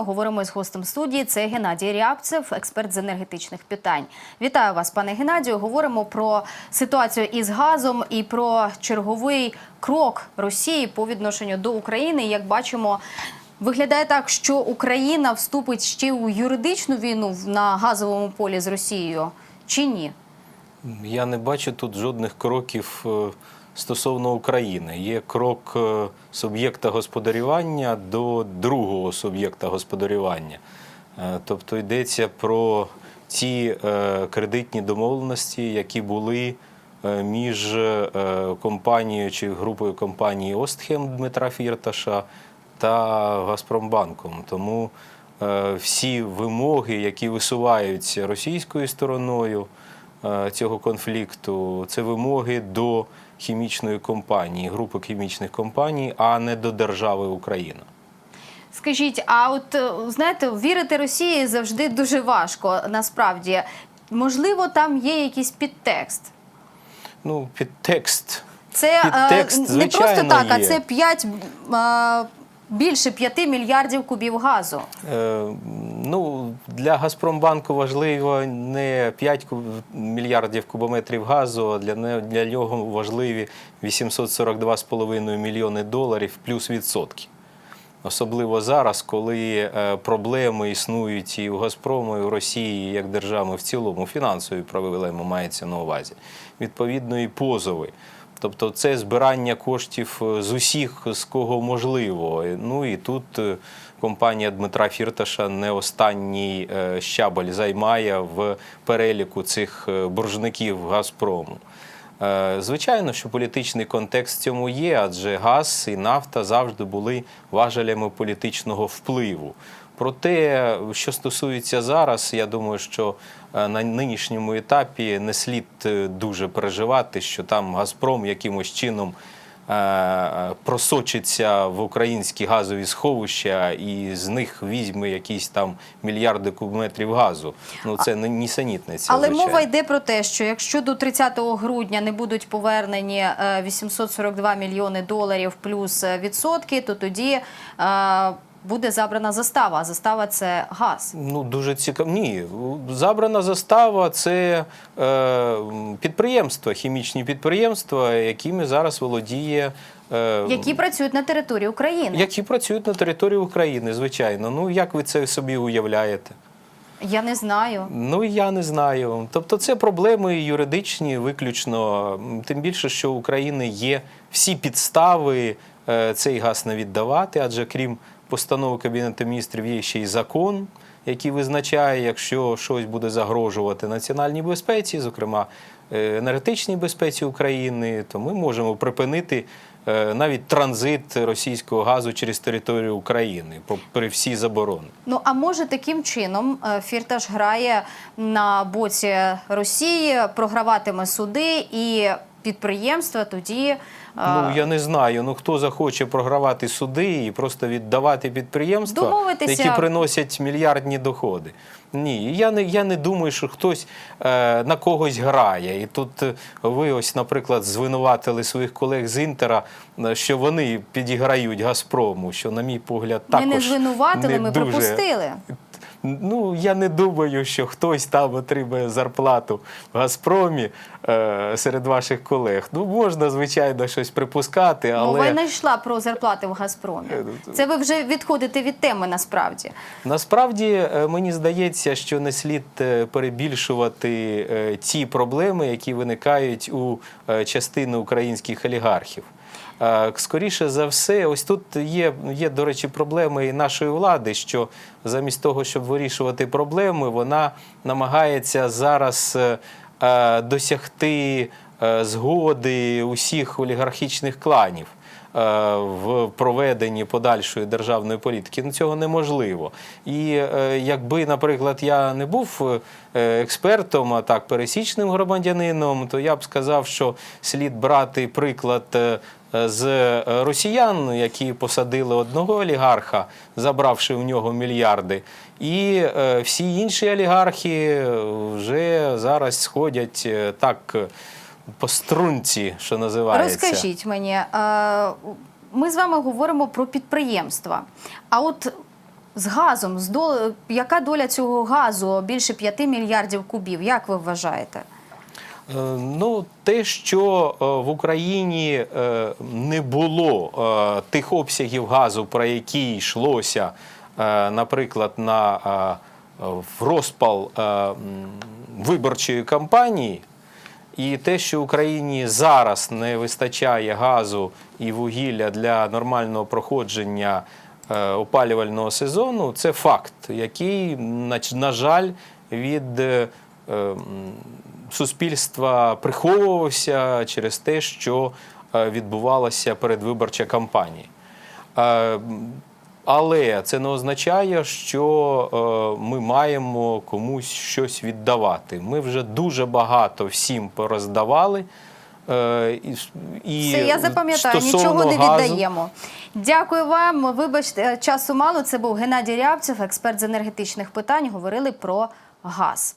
Говоримо з гостем студії. Це Геннадій Рябцев, експерт з енергетичних питань. Вітаю вас, пане Геннадію. Говоримо про ситуацію із газом і про черговий крок Росії по відношенню до України. Як бачимо, виглядає так, що Україна вступить ще у юридичну війну на газовому полі з Росією, чи ні? Я не бачу тут жодних кроків е, стосовно України. Є крок е, суб'єкта господарювання до другого суб'єкта господарювання. Е, Тобто йдеться про ті е, кредитні домовленості, які були між компанією чи групою компанії Остхем Дмитра Фірташа та Газпромбанком. Тому всі вимоги, які висуваються російською стороною, цього конфлікту це вимоги до хімічної компанії, групи хімічних компаній, а не до держави Україна. Скажіть, а от е, знаєте, вірити Росії завжди дуже важко. Насправді, можливо, там є якийсь підтекст. Ну, підтекст. Це е, Підтекст, не просто так, а це 5, е, більше 5 мільярдів кубів газу. Е, ну, для Газпромбанку важливо не 5 мільярдів кубометрів газу, а для, для нього важливі 842,5 мільйони доларів плюс відсотки. Особливо зараз, коли е, проблеми існують і у Газпрому, і у Росії як держави в цілому, фінансові проблеми мається на увазі. Відповідно, і позови. Тобто це збирання коштів е, з усіх, з кого можливо. Ну і тут е, компанія Дмитра Фірташа не останній е, щабель займає в переліку цих боржників Газпрому. Звичайно, що політичний контекст цьому є, адже газ і нафта завжди були важелями політичного впливу. Проте, що стосується зараз, я думаю, що е, на нинішньому етапі не слід е, дуже переживати, що там Газпром якимось чином е, просочиться в українські газові сховища і з них візьме якісь там мільярди кубометрів газу. Ну це не нісенітниця. Але звичайно. мова йде про те, що якщо до 30 грудня не будуть повернені е, 842 мільйони доларів плюс відсотки, то тоді буде забрана застава. А застава це газ. Ну, дуже цікаво. Ні, забрана застава це е, підприємства, хімічні підприємства, якими зараз володіє. Е, Які працюють на території України. які працюють на території України, звичайно. Ну, як ви це собі уявляєте? Я не знаю. Ну, я не знаю. Тобто це проблеми юридичні виключно. Тим більше, що у України є всі підстави е, цей газ не віддавати, адже крім постанови Кабінету міністрів є ще й закон, який визначає, якщо щось буде загрожувати національній безпеці, зокрема е, енергетичній безпеці України, то ми можемо припинити е, навіть транзит російського газу через територію України попри всі заборони. Ну а може таким чином е, Фірташ грає на боці Росії, програватиме суди і підприємства тоді. Ну я не знаю. Ну хто захоче програвати суди і просто віддавати підприємства, Домовитися. які приносять мільярдні доходи. Ні, я не я не думаю, що хтось е, на когось грає. І тут е, ви, ось, наприклад, звинуватили своїх колег з Інтера, е, що вони підіграють Газпрому. Що, на мій погляд, Ми також не звинуватили, не ми дуже... припустили. Ну, я не думаю, що хтось там отримає зарплату в Газпромі е, серед ваших колег. Ну, можна, звичайно, щось припускати, але Мова не йшла про зарплати в Газпромі. Це ви вже відходите від теми насправді. насправді е, мені здається, що не слід е, перебільшувати е, ті проблеми, які виникають у е, частини українських олігархів. Е, Скоріше за все, ось тут є, є, до речі, проблеми і нашої влади, що замість того, щоб вирішувати проблеми, вона намагається зараз е, е, досягти згоди усіх олігархічних кланів в проведенні подальшої державної політики. Ну, цього неможливо. І е, якби, наприклад, я не був е, експертом, а так пересічним громадянином, то я б сказав, що слід брати приклад. е, З е, росіян, які посадили одного олігарха, забравши в нього мільярди, і е, всі інші олігархи вже зараз сходять е, так е, по струнці, що називається. Розкажіть мені, е, ми з вами говоримо про підприємства. А от з газом? З дол... Яка доля цього газу? Більше 5 мільярдів кубів. Як ви вважаєте? Е, Ну, те, що е, в Україні не було тих обсягів газу, про які йшлося, наприклад, на в розпал виборчої кампанії, і те, що Україні зараз не вистачає газу і вугілля для нормального проходження е, опалювального сезону, це факт, який, на, жаль, від е, суспільства приховувався через те, що е, відбувалася передвиборча кампанія. Е, Але це не означає, що е, ми маємо комусь щось віддавати. Ми вже дуже багато всім пороздавали. е, І, і Все, я запам'ятаю, нічого не газу- віддаємо. Дякую вам. Вибачте, часу мало. Це був Геннадій Рябцев, експерт з енергетичних питань. Говорили про газ.